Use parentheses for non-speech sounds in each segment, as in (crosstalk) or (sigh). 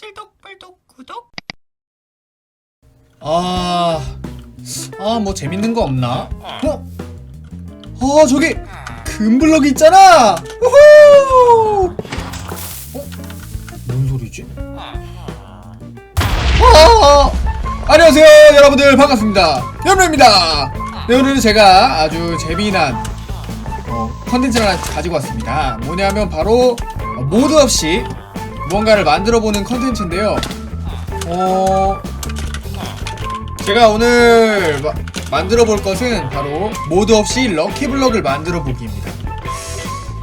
찔독발독 구독 아, 아, 뭐 재밌는 거 없나? 어? 아, 저기 금블럭 있잖아. 우후! 어? 뭔 소리지? 아, 안녕하세요, 여러분들 반갑습니다. 연우입니다. 네, 오늘은 제가 아주 재미난 어, 컨텐츠를 가지고 왔습니다. 뭐냐면 바로 어, 모드 없이 무언가를 만들어보는 컨텐츠인데요. 어, 제가 오늘 마- 만들어 볼 것은 바로 모드 없이 럭키블럭을 만들어 보기입니다.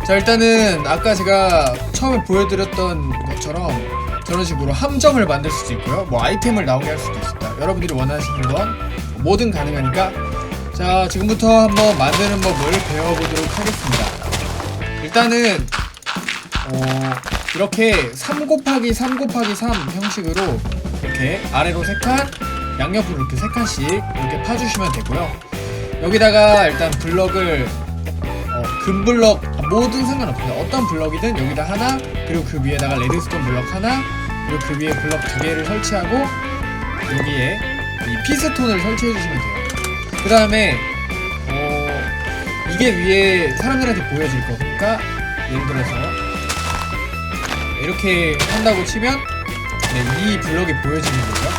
자 일단은 아까 제가 처음에 보여드렸던 것처럼 저런 식으로 함정을 만들 수도 있고요. 뭐 아이템을 나오게 할 수도 있습니다. 여러분들이 원하시는 건 뭐든 가능하니까 자 지금부터 한번 만드는 법을 배워보도록 하겠습니다. 일단은 어, 이렇게 3 곱하기 3 곱하기 3 형식으로 이렇게 아래로 3칸 양옆으로 이렇게 3칸씩 이렇게 파주시면 되고요. 여기다가 일단 블럭을 어, 금블럭 뭐든 상관없습니다. 어떤 블럭이든 여기다 하나 그리고 그 위에다가 레드스톤 블럭 하나 그리고 그 위에 블럭 두 개를 설치하고 여기에 이 피스톤을 설치해 주시면 돼요. 그 다음에 어, 이게 위에 사람들한테 보여질 거니까 예를 들어서 이렇게 한다고 치면 네, 이 블럭이 보여지는 거죠.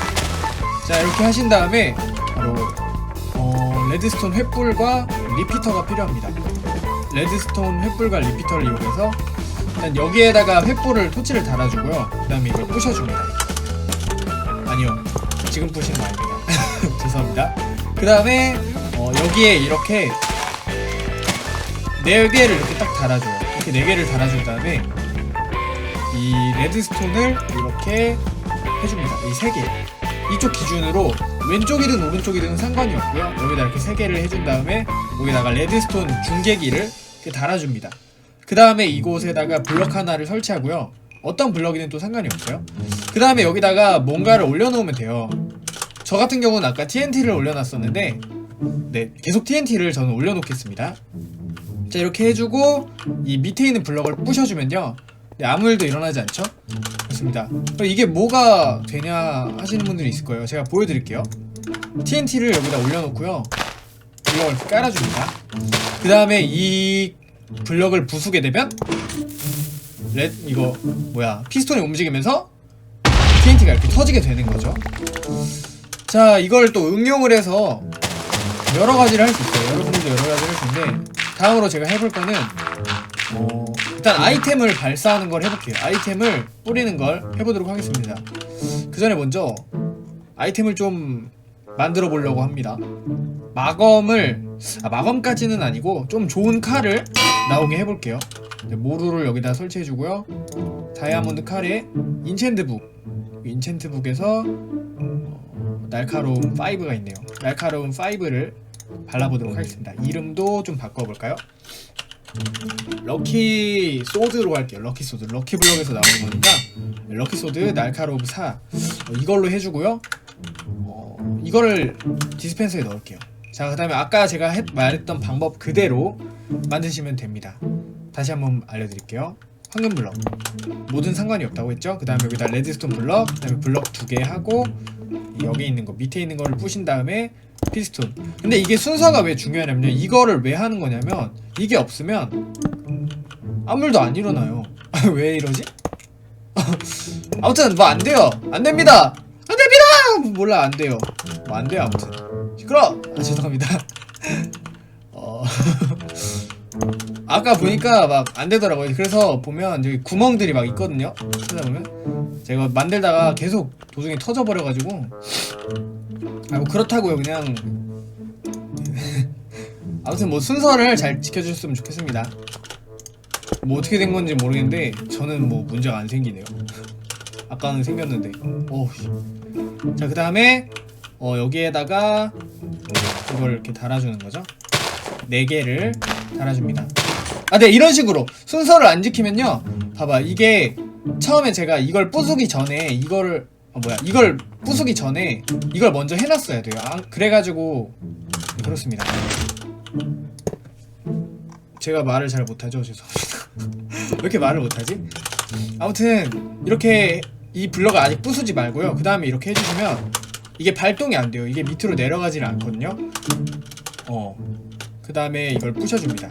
자 이렇게 하신 다음에 바로 어, 레드스톤 횃불과 리피터가 필요합니다. 레드스톤 횃불과 리피터를 이용해서 일단 여기에다가 횃불을 토치를 달아주고요. 그 다음에 이걸 부셔줍니다. 아니요, 지금 부시는 거 아닙니다. (laughs) 죄송합니다. 그 다음에 어, 여기에 이렇게 네 개를 이렇게 딱 달아줘요. 이렇게 네 개를 달아준 다음에 이 레드스톤을 이렇게 해줍니다. 이 세 개. 이쪽 기준으로 왼쪽이든 오른쪽이든 상관이 없고요. 여기다 이렇게 세 개를 해준 다음에 여기다가 레드스톤 중계기를 달아줍니다. 그 다음에 이곳에다가 블럭 하나를 설치하고요. 어떤 블럭이든 또 상관이 없어요. 그 다음에 여기다가 뭔가를 올려놓으면 돼요. 저 같은 경우는 아까 TNT를 올려놨었는데, 네, 계속 TNT를 저는 올려놓겠습니다. 자, 이렇게 해주고, 이 밑에 있는 블럭을 부셔주면요. 네, 아무 일도 일어나지 않죠? 그럼 이게 뭐가 되냐 하시는 분들이 있을 거예요. 제가 보여드릴게요. TNT를 여기다 올려놓고요. 블럭을 깔아줍니다. 그 다음에 이 블럭을 부수게 되면 렛 이거 뭐야 피스톤이 움직이면서 TNT가 이렇게 터지게 되는 거죠. 자 이걸 또 응용을 해서 여러 가지를 할 수 있어요. 여러분들도 여러 가지를 할 수 있는데 다음으로 제가 해볼 거는 어, 일단 아이템을 발사하는 걸 해볼게요. 아이템을 뿌리는 걸 해보도록 하겠습니다. 그 전에 먼저 아이템을 좀 만들어 보려고 합니다. 마검을 아, 마검까지는 아니고 좀 좋은 칼을 나오게 해볼게요. 모루를 여기다 설치해 주고요. 다이아몬드 칼에 인챈트북 인챈트북에서 어, 날카로움 5가 있네요. 날카로움 5를 발라보도록 하겠습니다. 이름도 좀 바꿔볼까요? 럭키 소드로 할게요. 럭키 소드. 럭키 블럭에서 나오는 거니까 럭키 소드 날카로움 4 어, 이걸로 해주고요. 어, 이거를 디스펜서에 넣을게요. 자, 그다음에 아까 제가 했- 말했던 방법 그대로 만드시면 됩니다. 다시 한번 알려드릴게요. 황금 블럭 모든 상관이 없다고 했죠. 그 다음에 여기다 레드스톤 블럭, 그 다음에 블럭 두 개 하고 여기 있는 거 밑에 있는 거를 부신 다음에 피스톤. 근데 이게 순서가 왜 중요하냐면요. 이거를 왜 하는 거냐면 이게 없으면 아무 일도 안 일어나요. (laughs) 왜 이러지? (laughs) 아무튼 뭐 안 돼요. 안 됩니다. 안 됩니다. 몰라 안 돼요. 뭐 안 돼요 아무튼. 시끄러. 아 죄송합니다. (laughs) 어. 아까 보니까 막 안 되더라고요. 그래서 보면 여기 구멍들이 막 있거든요. 찾아보면 제가 만들다가 계속 도중에 터져버려가지고 아 뭐 그렇다고요. 그냥 (laughs) 아무튼 뭐 순서를 잘 지켜주셨으면 좋겠습니다. 뭐 어떻게 된 건지 모르겠는데 저는 뭐 문제가 안 생기네요. (laughs) 아까는 생겼는데. 오. 자, 그 다음에 어, 여기에다가 이걸 이렇게 달아주는 거죠. 네 개를 달아줍니다. 아, 네 이런 식으로 순서를 안 지키면요. 봐봐, 이게 처음에 제가 이걸 부수기 전에 이거를 어, 뭐야 이걸 부수기 전에 이걸 먼저 해놨어야 돼요. 아, 그래가지고 그렇습니다. 제가 말을 잘 못하죠. 죄송합니다. (laughs) 왜 이렇게 말을 못하지? 아무튼 이렇게 이 블럭을 아직 부수지 말고요. 그 다음에 이렇게 해주시면 이게 발동이 안 돼요. 이게 밑으로 내려가질 않거든요. 어. 그 다음에 이걸 부셔줍니다.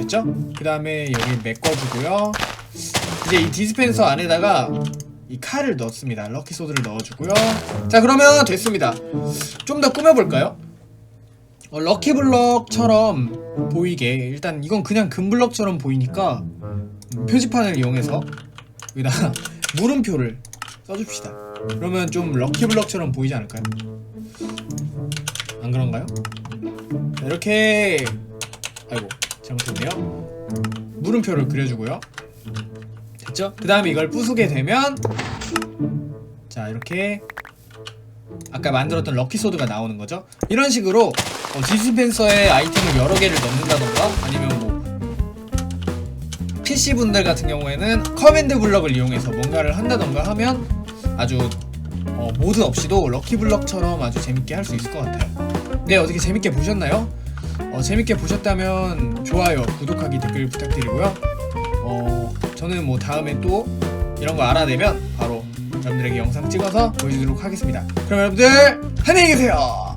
됐죠? 그 다음에 여기 메꿔주고요. 이제 이 디스펜서 안에다가 이 칼을 넣습니다. 럭키 소드를 넣어주고요. 자 그러면 됐습니다. 좀 더 꾸며볼까요? 어, 럭키 블럭처럼 보이게 일단 이건 그냥 금 블럭처럼 보이니까 음, 표지판을 이용해서 여기다가 (laughs) 물음표를 써줍시다. 그러면 좀 럭키 블럭처럼 보이지 않을까요? 안 그런가요? 자, 이렇게. 물음표를 그려주고요. 됐죠? 그 다음에 이걸 부수게 되면 자 이렇게 아까 만들었던 럭키 소드가 나오는 거죠. 이런 식으로 어, 디스펜서에 아이템을 여러 개를 넣는다던가 아니면 뭐 PC 분들 같은 경우에는 커맨드 블럭을 이용해서 뭔가를 한다던가 하면 아주 어, 모드 없이도 럭키 블럭처럼 아주 재밌게 할 수 있을 것 같아요. 네 어떻게 재밌게 보셨나요? 어, 재밌게 보셨다면 좋아요, 구독하기, 댓글 부탁드리고요. 어, 저는 뭐 다음에 또 이런 거 알아내면 바로 여러분들에게 영상 찍어서 보여주도록 하겠습니다. 그럼 여러분들 안녕히 계세요.